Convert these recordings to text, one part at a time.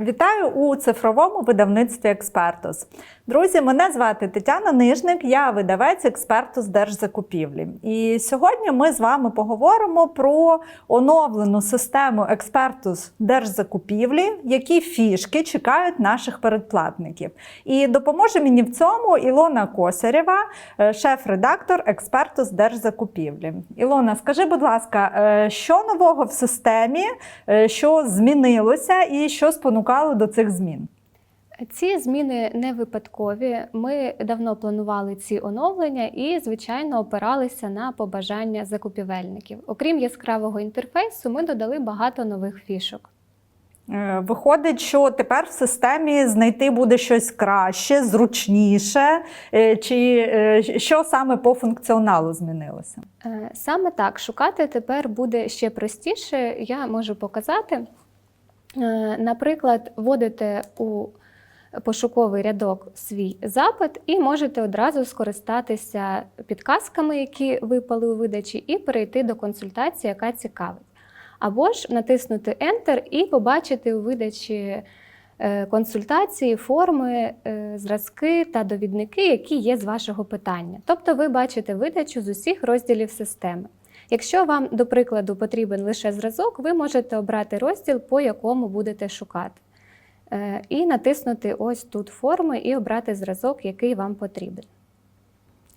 Вітаю у цифровому видавництві Експертус. Друзі, мене звати Тетяна Нижник, я видавець Експертус Держзакупівлі. І сьогодні ми з вами поговоримо про оновлену систему Експертус Держзакупівлі, які фішки чекають наших передплатників. І допоможе мені в цьому Ілона Косарєва, е, шеф-редактор Експертус Держзакупівлі. Ілона, скажи, будь ласка, е, що нового в системі, е, що змінилося і що спонукало до цих змін? Ці зміни не випадкові. Ми давно планували ці оновлення і, звичайно, опиралися на побажання закупівельників. Окрім яскравого інтерфейсу, ми додали багато нових фішок. Е, Виходить, що тепер в системі знайти буде щось краще, зручніше, е, чи е, що саме по функціоналу змінилося? Саме так шукати тепер буде ще простіше. Я можу показати. Е, Наприклад, вводите у пошуковий рядок свій запит і можете одразу скористатися підказками, які випали у видачі, і перейти до консультації, яка цікавить. Або ж натиснути Enter і побачити у видачі е, консультації, форми, е, зразки та довідники, які є з вашого питання. Тобто ви бачите видачу з усіх розділів системи. Якщо вам, до прикладу, потрібен лише зразок, ви можете обрати розділ, по якому будете шукати. Е, І натиснути ось тут форми і обрати зразок, який вам потрібен.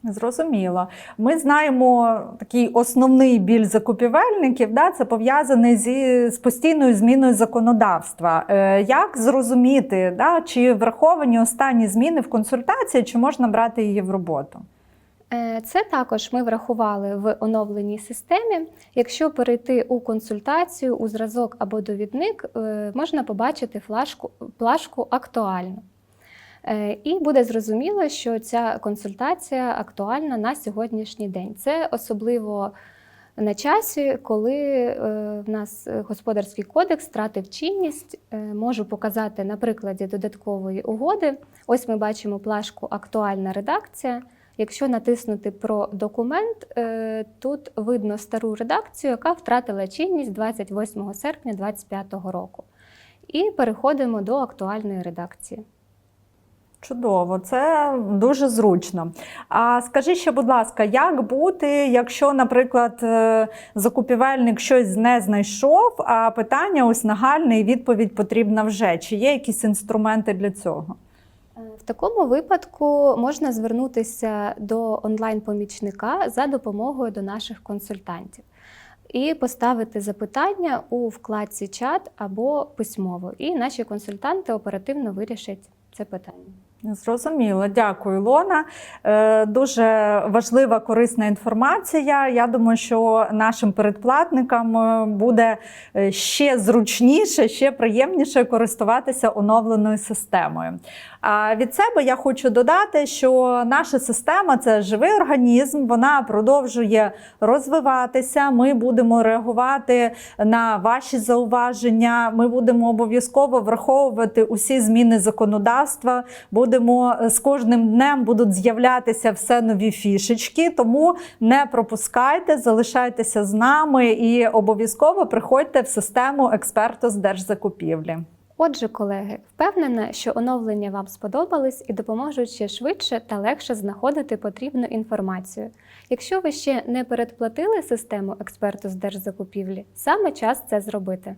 Зрозуміло. Ми знаємо такий основний біль закупівельників, да, це пов'язаний зі з постійною зміною законодавства. Е, як зрозуміти, да, чи враховані останні зміни в консультації, чи можна брати її в роботу? Е, Це також ми врахували в оновленій системі. Якщо перейти у консультацію, у зразок або довідник, е, можна побачити флажку, плашку актуально. Е, І буде зрозуміло, що ця консультація актуальна на сьогоднішній день. Це особливо на часі, коли в нас господарський кодекс втратив чинність. Можу показати на прикладі додаткової угоди. Ось ми бачимо плашку Актуальна редакція. Якщо натиснути про документ, е, тут видно стару редакцію, яка втратила чинність 28 серпня 2025 року. І переходимо до актуальної редакції. Чудово, це дуже зручно. А скажи ще, будь ласка, як бути, якщо, наприклад, е, закупівельник щось не знайшов, а питання ось нагальне і відповідь потрібна вже? Чи є якісь інструменти для цього? В такому випадку можна звернутися до онлайн-помічника за допомогою до наших консультантів і поставити запитання у вкладці чат або письмово. І наші консультанти оперативно вирішать це питання. Зрозуміло, дякую, Ілона. Е, Дуже важлива корисна інформація. Я думаю, що нашим передплатникам е, буде е, ще зручніше, ще приємніше користуватися оновленою системою. А від себе я хочу додати, що наша система це живий організм, вона продовжує розвиватися. Ми будемо реагувати на ваші зауваження. Ми будемо обов'язково враховувати усі зміни законодавства. Будемо з кожним днем будуть з'являтися все нові фішечки. Тому не пропускайте, залишайтеся з нами і обов'язково приходьте в систему експерту з держзакупівлі. Отже, колеги, впевнена, що оновлення вам сподобались і допоможуть ще швидше та легше знаходити потрібну інформацію. Якщо ви ще не передплатили систему експерту з держзакупівлі, саме час це зробити.